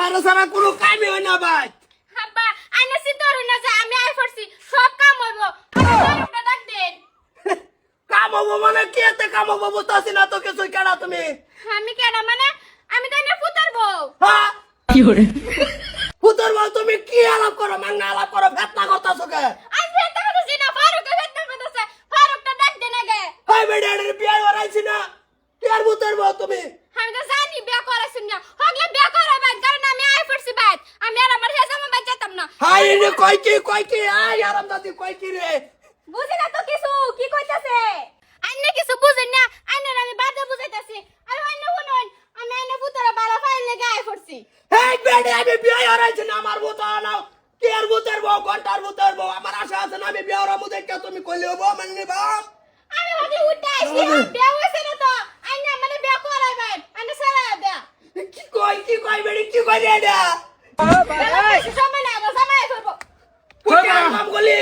ভালো ছাড়া কোনো কামই হয় না ভাই। আব্বা আইনা চিন্তা না যে আমি আই পড়ছি সব কাম হইব। আপনি ডাক দেন। কাম হব মানে কি? এতে কাম হব বুঝতেছি না তো কিছুই কেনা তুমি? আমি কেন মানে? আমি তো এনে পুতার বউ। হ্যাঁ? পুতর তুমি কি আলাপ করো মাংনা আলাপ করো ফেতনা করতেছো কে? আমি ভেতর কথা জিনা ফারুক ভেতর কথা ফারুকটা ডাক দেন আগে। হাই বেডি এর বিয়ে করাইছি না। কি আর পুতর তুমি আমি তো জানি বিয়া করাইছেন না হগলে বিয়া করাবেন কারণ আমি আই পড়ছি বাইত আমি আর আমার হেজামা বাইত যেতাম না হাই রে কই কি কই কি? আই আরাম দাদি কই কি রে? বুঝি না তো কিছু কি কইতাছে? আইনে কিছু বুঝেন না আইনের আমি বাদে বুঝাইতাছি। আর আইনে শুনুন আমি আইনে পুতরা বালা ফাইল লেগে আই পড়ছি। হেই বেডি আমি বিয়ে করাইছি না আমার বুতো নাও কি আর বুতর বউ ঘণ্টার বুতর বউ? আমার আশা আছে না আমি বিয়ে করা মুদে কে তুমি কইলে হব মাননি বাপ আমি ভাবি উঠে আইছি বিয়া হইছে না তো আইনে মানে বিয়া করাইবেন আইনে সারা বিয়া কি কই কি কই বেডি কি কই রে এটা? সময় না আমার সময় করব কুটি আম গলি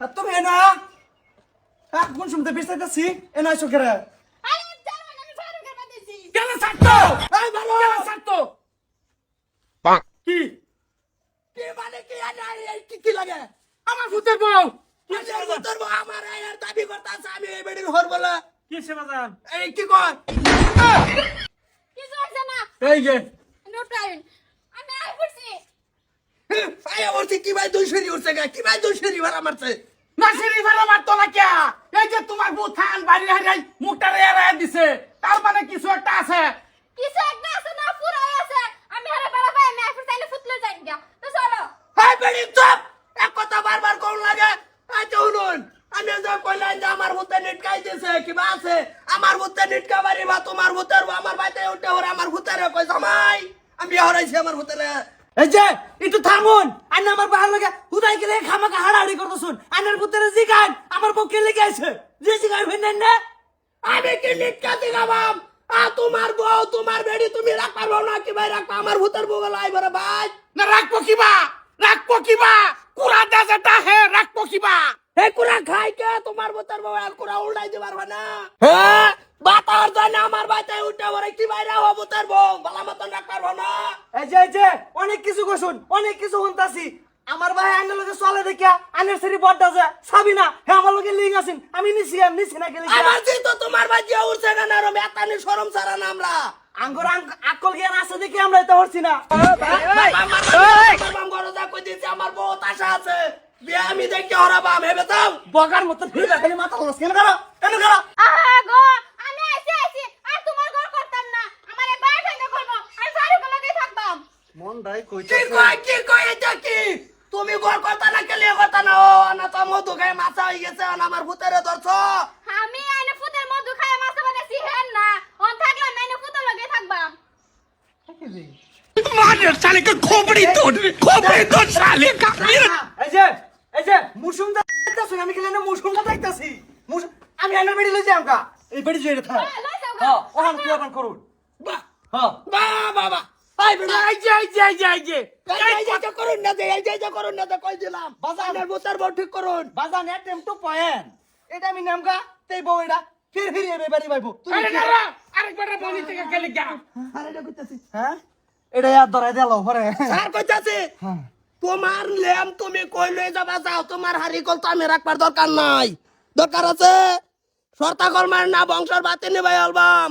তুমি এনা। হ্যাঁ কোন শুনতে বিস্তারিতেছি এনা এসো কেরে আরে জানো কেন ছাড়তো? এই ভালো কেন ছাড়তো? কি? কি মানে কি? কি কি লাগে? আমার ভূতের বউ। আমার বুতর বউ আমার আয়ার দাবি করতাছে আমি এই বেডির হর বলে। কি সে বাজান এই কি কয়? কিছু আছে না এই যে। নো টাইম আয়া বলছি কি ভাই দুই শরী উঠছে গা? কি ভাই দুই শরী ভাড়া মারছে? নাসিরি ভালো মারতো না কে? এই যে তোমার বউ থান বাড়ি হারাই মুখটা রেয়া দিছে। তার মানে কিছু একটা আছে। কিছু একটা আছে না পুরাই আছে। আমি হারে বেড়া পাই আমি আই পড়ছি ফুটলে যাই গা তো চলো। হাই বেডি চুপ! এক কথা বারবার কোন লাগে। আই তো শুনুন আমি যে কইলাম যে আমার ভূতে নিটকাই দিছে কিবা আছে? আমার ভূতে নিটকা বাড়ি বা তোমার ভূতের আমার বাইতে উঠে ওরে আমার ভূতেরে কই জামাই। আমি হরাইছি আমার ভূতেরে। এই যে একটু থামুন। আইন আমার বাহার লাগে হুদাই গেলে খামাকা হাড়াহাড়ি জিগান আমার পক্ষে লেগে আছে যে জিগান হইনেন না? আমি কি নিটকা দিলাম? আ তোমার বউ তোমার বেডি তুমি রাখ পারব না কি ভাই? রাখ আমার ভূতের বউ আইবারে ভাই। না রাখব কিবা রাখব কিবা কুড়া দেজাটা হে রাখব কিবা হে কুড়া খাই কে তোমার ভূতের বউ আর উল্টাই দিতে পারবে না। উঠে ওরে কি ভাই রাখব ভূতের বউ? ভালো মতন রাখ পারব না? এই যে এই যে অনেক কিছু কইছুন অনেক কিছু শুনতাছি। আমার ভাই আইনের লগে চলে দেখিয়া আইনের সেরি বড়টা যে সাবি না। হে আমার লগে লিং আছেন আমি নিছি আর নিছি না গেলে আমার জি তো তোমার বাজিয়া উঠছে কেন আর মেতানি সরম সারা না আমরা। আঙ্গুর আঙ্গ- আকল জ্ঞান আছে দেখি আমরা এটা হচ্ছি না। আমার বউ আশা আছে। বিয়ে আমি দেখে হরাবাম ভেবে দাও বগার মতো মাথা লস কেন করো? কেন করো আহা গো আমি আইছি আইছি আর তোমার ঘর করতাম না আমার এই বাড়ি ভেঙে করব আমি ফারুকের লগেই থাকবাম ভাই কইতে কি কই কি কই কি? তুমি গর কথা না কেলে কথা না? ও না তো মধু খায় মাছা হয়ে গেছে আর আমার ভূতেরে ধরছো? আমি আইনে ভূতের মধু খায় মাছা বানাইছি হেন না। অন থাকলে মেনে ভূতের লগে থাকবাম। মানের শালে কে খোপড়ি তোর খোপড়ি তোর শালে এই যে এই যে মুসুম দা দেখতাছ আমি কেলে না মুসুম দা দেখতাছি? মুসুম আমি আইনা বেড়ি লই যাম কা এই বেড়ি জেরে থাক। হ্যাঁ ওহান হ্যাঁ, কি করুন। বাহ। হ্যাঁ। বাহ বাহ। তুমি হ্যাঁ? তোমার লেম তুমি কই লই যাবা যাও তোমার হারি কল তো আমি রাখবার দরকার নাই। দরকার আছে সর্তা কর্মার না বংশর বাতে নেবাই অ্যালবাম